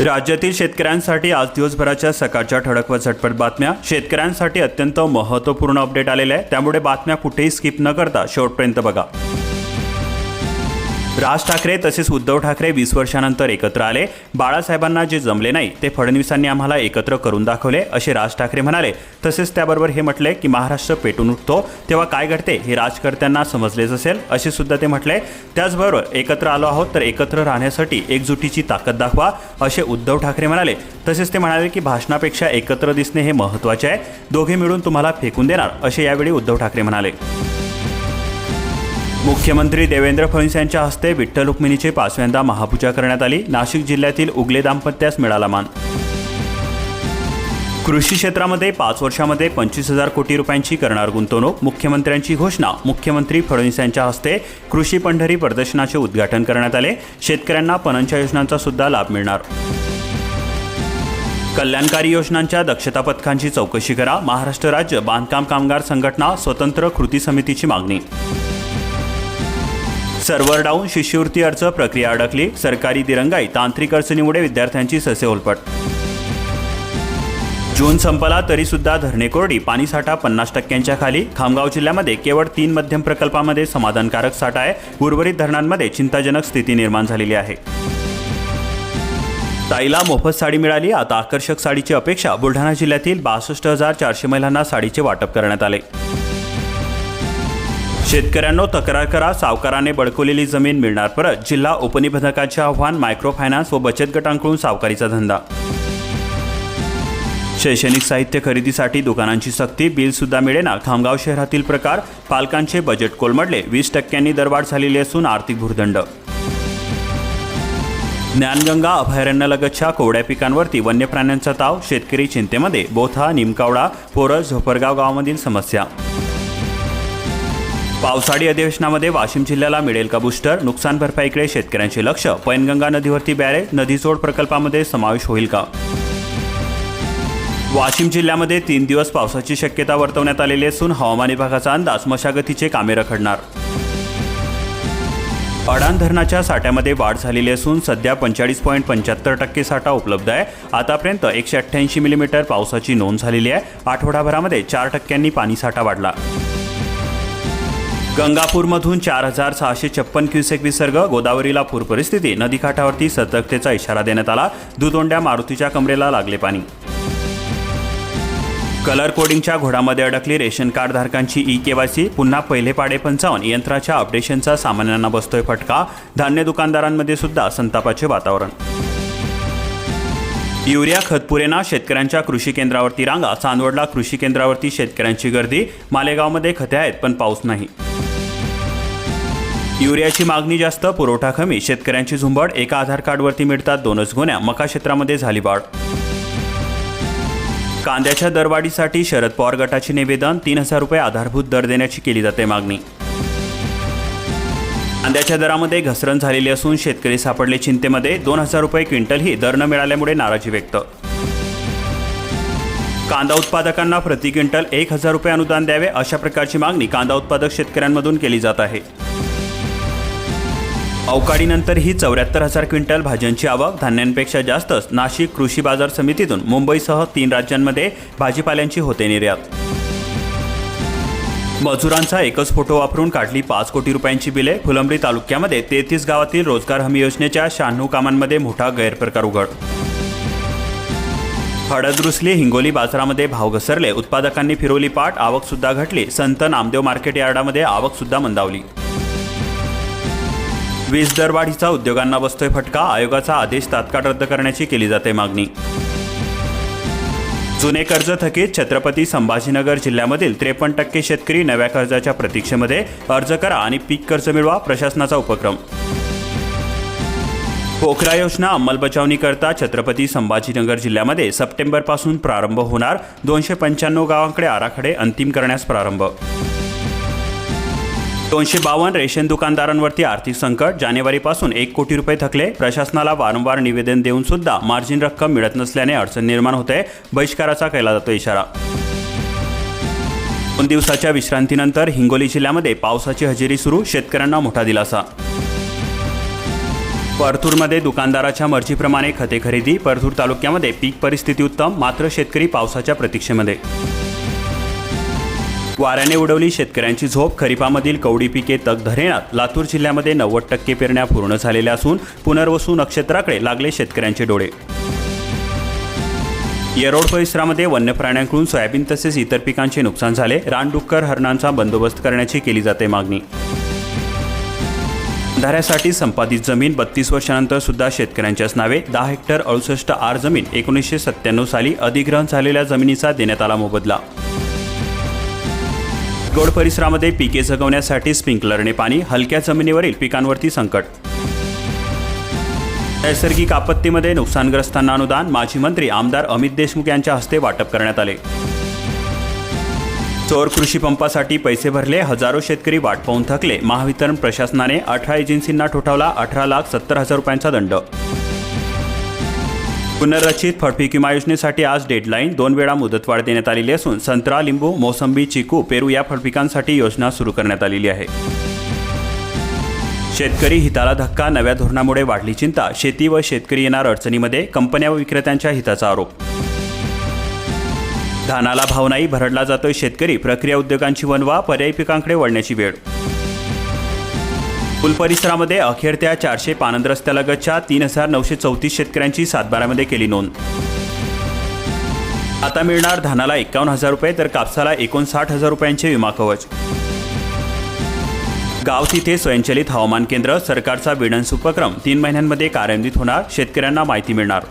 राज्यातील शेतकऱ्यांसाठी आज दिवसभराच्या सकाळच्या ठळक व झटपट बातम्या. शेतकऱ्यांसाठी अत्यंत महत्त्वपूर्ण अपडेट आलेले आहे. त्यामुळे बातम्या कुठेही स्किप न करता शेवटपर्यंत बघा. राज ठाकरे तसेच उद्धव ठाकरे वीस वर्षानंतर एकत्र आले. बाळासाहेबांना जे जमले नाही ते फडणवीसांनी आम्हाला एकत्र करून दाखवले असे राज ठाकरे म्हणाले. तसेच त्याबरोबर हे म्हटले की महाराष्ट्र पेटून उठतो. तेव्हा काय घडते हे राजकर्त्यांना समजलेच असेल असे सुद्धा ते म्हटले. त्याचबरोबर एकत्र आलो आहोत तर एकत्र राहण्यासाठी एकजुटीची ताकद दाखवा असे उद्धव ठाकरे म्हणाले. तसेच ते म्हणाले की भाषणापेक्षा एकत्र दिसणे हे महत्त्वाचे आहे. दोघे मिळून तुम्हाला फेकून देणार असे यावेळी उद्धव ठाकरे म्हणाले. मुख्यमंत्री देवेंद्र फडणवीस यांच्या हस्ते विठ्ठल रुक्मिणीची पाचव्यांदा महापूजा करण्यात आली. नाशिक जिल्ह्यातील उगले दाम्पत्यास मिळाला मान. कृषी क्षेत्रामध्ये पाच वर्षामध्ये पंचवीस हजार कोटी रुपयांची करणार गुंतवणूक मुख्यमंत्र्यांची घोषणा. मुख्यमंत्री फडणवीस यांच्या हस्ते कृषी पंढरी प्रदर्शनाचे उद्घाटन करण्यात आले. शेतकऱ्यांना पणनच्या योजनांचा सुद्धा लाभ मिळणार. कल्याणकारी योजनांच्या दक्षता पथकांची चौकशी करा. महाराष्ट्र राज्य बांधकाम कामगार संघटना स्वतंत्र कृती समितीची मागणी. सर्व्हर डाऊन शिष्यवृत्ती अर्ज प्रक्रिया अडकली सरकारी दिरंगाई तांत्रिक अडचणीमुळे विद्यार्थ्यांची ससे होलपट जून संपला तरी सुद्धा धरणे कोरडी पाणीसाठा पन्नास टक्क्यांच्या खाली. खामगाव जिल्ह्यामध्ये केवळ तीन मध्यम प्रकल्पामध्ये समाधानकारक साठा आहे. उर्वरित धरणांमध्ये चिंताजनक स्थिती निर्माण झालेली आहे. ताईला मोफत साडी मिळाली. आता आकर्षक साडीची अपेक्षा बुलढाणा जिल्ह्यातील बासष्ट हजार चारशे महिलांना साडीचे वाटप करण्यात आले. शेतकऱ्यांनो तक्रार करा सावकाराने बडकवलेली जमीन मिळणार परत. जिल्हा उपनिबंधकाचे आव्हान मायक्रो फायनान्स व बचत गटांकडून सावकारीचा धंदा. शैक्षणिक साहित्य खरेदीसाठी दुकानांची सक्ती बिल सुद्धा मिळेना. खामगाव शहरातील प्रकार पालकांचे बजेट कोलमडले. वीस टक्क्यांनी दरवाढ झालेली असून आर्थिक भूर्दंड. ज्ञानगंगा अभयारण्यालगतच्या कोवड्या पिकांवरती वन्य प्राण्यांचा ताव शेतकरी चिंतेमध्ये. बोथा निमकावडा पोरस झोपरगाव गावामधील समस्या. पावसाळी अधिवेशनामध्ये वाशिम जिल्ह्याला मिळेल का बुस्टर नुकसान भरपाईकडे शेतकऱ्यांचे लक्ष. पैनगंगा नदीवरती बॅरेज नदीजोड प्रकल्पामध्ये समावेश होईल का? वाशिम जिल्ह्यामध्ये तीन दिवस पावसाची शक्यता वर्तवण्यात आलेली असून हवामान विभागाचा अंदाज मशागतीचे कामे रखडणार. अडाण धरणाच्या साठ्यामध्ये वाढ झालेली असून सध्या पंचेचाळीस पॉईंट पंच्याहत्तर टक्के साठा उपलब्ध आहे. आतापर्यंत एकशे अठ्ठ्याऐंशी मिलीमीटर पावसाची नोंद झालेली आहे. आठवडाभरामध्ये चार टक्क्यांनी पाणीसाठा वाढला. गंगापूरमधून चार हजार सहाशे छप्पन क्युसेक विसर्ग गोदावरीला पूर परिस्थिती नदीकाठावरती सतर्कतेचा इशारा देण्यात आला दुतोंड्या मारुतीच्या कमरेला लागले पाणी. कलर कोडिंगच्या घोडामध्ये अडकली रेशन कार्ड धारकांची ई केवायसी पुन्हा पहिले पाडे पंचावन्न यंत्राच्या अपडेशनचा सामान्यांना बसतोय फटका धान्य दुकानदारांमध्ये सुद्धा संतापाचे वातावरण. युरिया खतपुरेना शेतकऱ्यांच्या कृषी केंद्रावरती रांगा चांदवडला कृषी केंद्रावरती शेतकऱ्यांची गर्दी मालेगावमध्ये खते आहेत पण पाऊस नाही. युरियाची मागणी जास्त पुरवठा कमी शेतकऱ्यांची झुंबड एका आधार कार्डवरती मिळतात दोनच गुन्ह्या मका क्षेत्रामध्ये झाली वाढ. कांद्याच्या दरवाढीसाठी शरद पवार गटाचे निवेदन तीन हजार रुपये आधारभूत दर देण्याची केली जाते मागणी. कांद्याच्या दरामध्ये घसरण झालेली असून शेतकरी सापडले चिंतेमध्ये दोन हजार रुपये क्विंटलही दर न मिळाल्यामुळे नाराजी व्यक्त. कांदा उत्पादकांना प्रति क्विंटल एक हजार रुपये अनुदान द्यावे अशा प्रकारची मागणी कांदा उत्पादक शेतकऱ्यांमधून केली जात आहे. अवकाळीनंतरही चौऱ्याहत्तर हजार क्विंटल भाज्यांची आवक धान्यांपेक्षा जास्तच नाशिक कृषी बाजार समितीतून मुंबईसह तीन राज्यांमध्ये भाजीपाल्यांची होते निर्यात. मजुरांचा एकच फोटो वापरून काढली पाच कोटी रुपयांची बिले. फुलंब्री तालुक्यामध्ये तेहतीस गावातील रोजगार हमी योजनेच्या शहाण्णव कामांमध्ये मोठा गैरप्रकार उघड. हळद रुसली हिंगोली बाजारामध्ये भाव घसरले. उत्पादकांनी फिरवली पाठ आवक सुद्धा घटली. संत नामदेव मार्केट यार्डामध्ये आवक सुद्धा मंदावली. वीज दरवाढीचा उद्योगांना बसतोय फटका आयोगाचा आदेश तात्काळ रद्द करण्याची केली जाते मागणी. जुने कर्ज थकीत छत्रपती संभाजीनगर जिल्ह्यामधील त्रेपन्न टक्के शेतकरी नव्या कर्जाच्या प्रतीक्षेमध्ये अर्ज करा आणि पीक कर्ज मिळवा प्रशासनाचा उपक्रम. पोखरा योजना अंमलबजावणीकरता छत्रपती संभाजीनगर जिल्ह्यामध्ये सप्टेंबरपासून प्रारंभ होणार दोनशे पंच्याण्णव गावांकडे आराखडे अंतिम करण्यास प्रारंभ. दोनशे बावन्न रेशन दुकानदारांवरती आर्थिक संकट. जानेवारीपासून एक कोटी रुपये थकले. प्रशासनाला वारंवार निवेदन देऊन सुद्धा मार्जिन रक्कम मिळत नसल्याने अडचण निर्माण होते. बहिष्काराचा केला जातो इशारा. दोन दिवसाच्या विश्रांतीनंतर हिंगोली जिल्ह्यामध्ये पावसाची हजेरी सुरू. शेतकऱ्यांना मोठा दिलासा. परतूरमध्ये दुकानदाराच्या मर्जीप्रमाणे खते खरेदी. परतूर तालुक्यामध्ये पीक परिस्थिती उत्तम. मात्र शेतकरी पावसाच्या प्रतीक्षेमध्ये. वाऱ्याने उडवली शेतकऱ्यांची झोप. खरीपामधील कवडी पिके तग धरेणात लातूर जिल्ह्यामध्ये नव्वद टक्के पेरण्या पूर्ण झालेल्या असून पुनर्वसू नक्षत्राकडे लागले शेतकऱ्यांचे डोळे. येरोड परिसरामध्ये वन्य प्राण्यांकडून सोयाबीन तसेच इतर पिकांचे नुकसान झाले. रानडुक्कर हरणांचा बंदोबस्त करण्याची केली जाते मागणी. धाऱ्यासाठी संपादित जमीन बत्तीस वर्षानंतर सुद्धा शेतकऱ्यांच्याच नावे. दहा हेक्टर अडुसष्ट आर जमीन एकोणीसशे सत्त्याण्णव साली अधिग्रहण झालेल्या जमिनीचा देण्यात आला मोबदला. गोड परिसरामध्ये पिके जगवण्यासाठी स्प्रिंकलरने पाणी हलक्या जमिनीवरील पिकांवरती संकट. नैसर्गिक आपत्तीमध्ये नुकसानग्रस्तांना अनुदान माजी मंत्री आमदार अमित देशमुख यांच्या हस्ते वाटप करण्यात आले. चोर कृषी पंपासाठी पैसे भरले हजारो शेतकरी वाट पाहून थकले. महावितरण प्रशासनाने अठरा एजन्सींना ठोठावला अठरा लाख सत्तर हजार रुपयांचा दंड. पुनर्रचित फळपीक विमा योजनेसाठी आज डेडलाईन दोन वेळा मुदतवाढ देण्यात आलेली असून संत्रा लिंबू मोसंबी चिकू पेरू या फळपिकांसाठी योजना सुरू करण्यात आलेली आहे. शेतकरी हिताला धक्का नव्या धोरणामुळे वाढली चिंता शेती व शेतकरी येणार अडचणीमध्ये कंपन्या व विक्रेत्यांच्या हिताचा आरोप. धानाला भाव नाही भरडला जातोय शेतकरी प्रक्रिया उद्योगांची वनवा पर्यायी पिकांकडे वळण्याची वेळ. पूल परिसरामध्ये अखेर त्या चारशे पानंद रस्त्यालगतच्या तीन हजार नऊशे चौतीस शेतकऱ्यांची सातबारामध्ये केली नोंद. आता मिळणार धानाला एकावन्न हजार रुपये तर कापसाला एकोणसाठ हजार रुपयांचे विमा कवच. गाव तिथे स्वयंचलित हवामान केंद्र सरकारचा विडन्स उपक्रम तीन महिन्यांमध्ये कार्यान्वित होणार शेतकऱ्यांना माहिती मिळणार.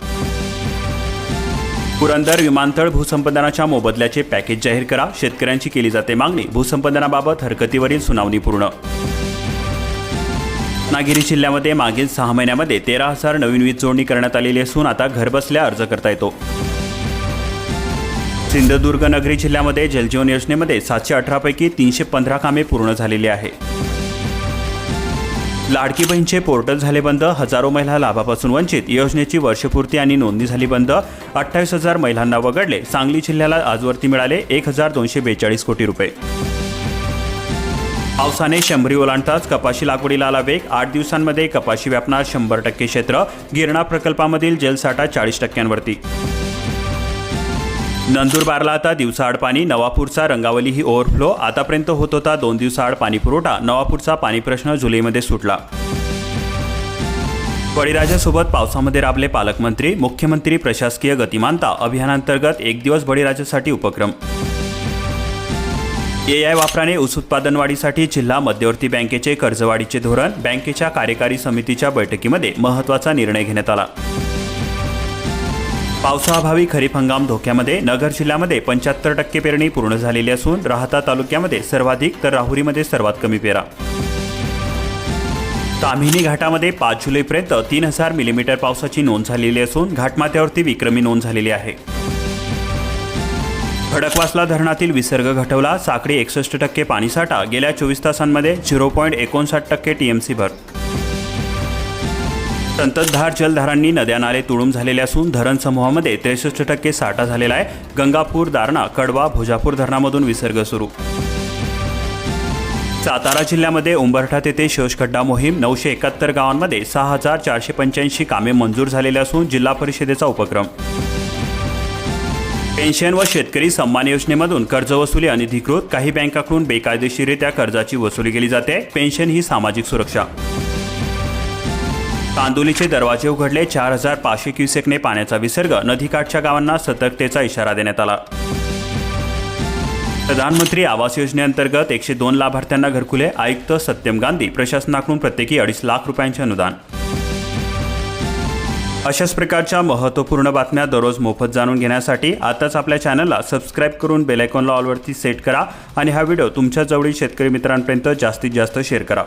पुरंदर विमानतळ भूसंपादनाच्या मोबदल्याचे पॅकेज जाहीर करा शेतकऱ्यांची केली जाते मागणी भूसंपादनाबाबत हरकतीवरील सुनावणी पूर्ण. रत्नागिरी जिल्ह्यामध्ये मागील सहा महिन्यामध्ये तेरा हजार नवीन वीज जोडणी करण्यात आलेली असून आता घरबसल्या अर्ज करता येतो. सिंधुदुर्ग नगरी जिल्ह्यामध्ये जलजीवन योजनेमध्ये सातशे अठरापैकी तीनशे पंधरा कामे पूर्ण झालेली आहे. लाडकी बहीणचे पोर्टल झाले बंद हजारो महिला लाभापासून वंचित योजनेची वर्षपूर्ती आणि नोंदणी झाली बंद अठ्ठावीस हजार महिलांना वगळले सांगली जिल्ह्याला आजवरती मिळाले एक हजार दोनशे बेचाळीस कोटी रुपये. पावसाने शंभरी ओलांडताच कपाशी लागवडीला आला वेग आठ दिवसांमध्ये कपाशी व्यापणार शंभर टक्के क्षेत्र. गिरणा प्रकल्पामधील जलसाठा चाळीस टक्क्यांवरती. नंदुरबारला आता दिवसाआड पाणी नवापूरचा रंगावली ही ओव्हरफ्लो आतापर्यंत होत होता दोन दिवसाआड पाणी पुरवठा. नवापूरचा पाणी प्रश्न जुलैमध्ये सुटला. बळीराजासोबत पावसामध्ये राबले पालकमंत्री मुख्यमंत्री प्रशासकीय गतिमानता अभियानांतर्गत एक दिवस बळीराजासाठी उपक्रम. एआय वापराने ऊस उत्पादन वाढीसाठी जिल्हा मध्यवर्ती बँकेचे कर्जवाढीचे धोरण बँकेच्या कार्यकारी समितीच्या बैठकीमध्ये महत्त्वाचा निर्णय घेण्यात आला. पावसाअभावी खरीप हंगाम धोक्यामध्ये नगर जिल्ह्यामध्ये पंच्याहत्तर टक्के पेरणी पूर्ण झालेली असून राहता तालुक्यामध्ये सर्वाधिक तर राहुरीमध्ये सर्वात कमी पेरा. ताम्हिणी घाटामध्ये पाच जुलैपर्यंत तीन हजार मिलीमीटर पावसाची नोंद झालेली असून घाटमाथ्यावरती विक्रमी नोंद झालेली आहे. खडकवासला धरणातील विसर्ग घटवला साखळी एकसष्ट टक्के पाणीसाठा गेल्या चोवीस तासांमध्ये झिरो पॉईंट एकोणसाठ टक्के टीएमसी भर. संततधार जलधारांनी नद्या नाले तुडूंब झालेले असून धरण समूहामध्ये त्रेसष्ट टक्के साठा झालेला आहे. गंगापूर दारणा कडवा भोजापूर धरणामधून विसर्ग सुरू. सातारा जिल्ह्यामध्ये उंबरठा येथे शोषखड्डा मोहीम नऊशे एकाहत्तर गावांमध्ये सहा हजार चारशे पंच्याऐंशी कामे मंजूर झालेली असून जिल्हा परिषदेचा उपक्रम. पेन्शन व शेतकरी सन्मान योजनेमधून कर्ज वसुली अनधिकृत काही बँकाकडून बेकायदेशीरित्या कर्जाची वसुली केली जाते. पेन्शन ही सामाजिक सुरक्षा. तांदोलीचे दरवाजे उघडले चार हजार पाचशे क्युसेकने पाण्याचा विसर्ग नदीकाठच्या गावांना सतर्कतेचा इशारा देण्यात आला. प्रधानमंत्री आवास योजनेअंतर्गत एकशे दोन लाभार्थ्यांना घरकुले आयुक्त सत्यम गांधी प्रशासनाकडून प्रत्येकी अडीच लाख रुपयांचे अनुदान. अशाच प्रकारच्या महत्त्वपूर्ण बातम्या दररोज मोफत जाणून घेण्यासाठी आताच आपल्या चॅनलला सबस्क्राईब करून बेलायकॉनला ऑलवरती सेट करा आणि हा व्हिडिओ तुमच्या जवळील शेतकरी मित्रांपर्यंत जास्तीत जास्त शेअर करा.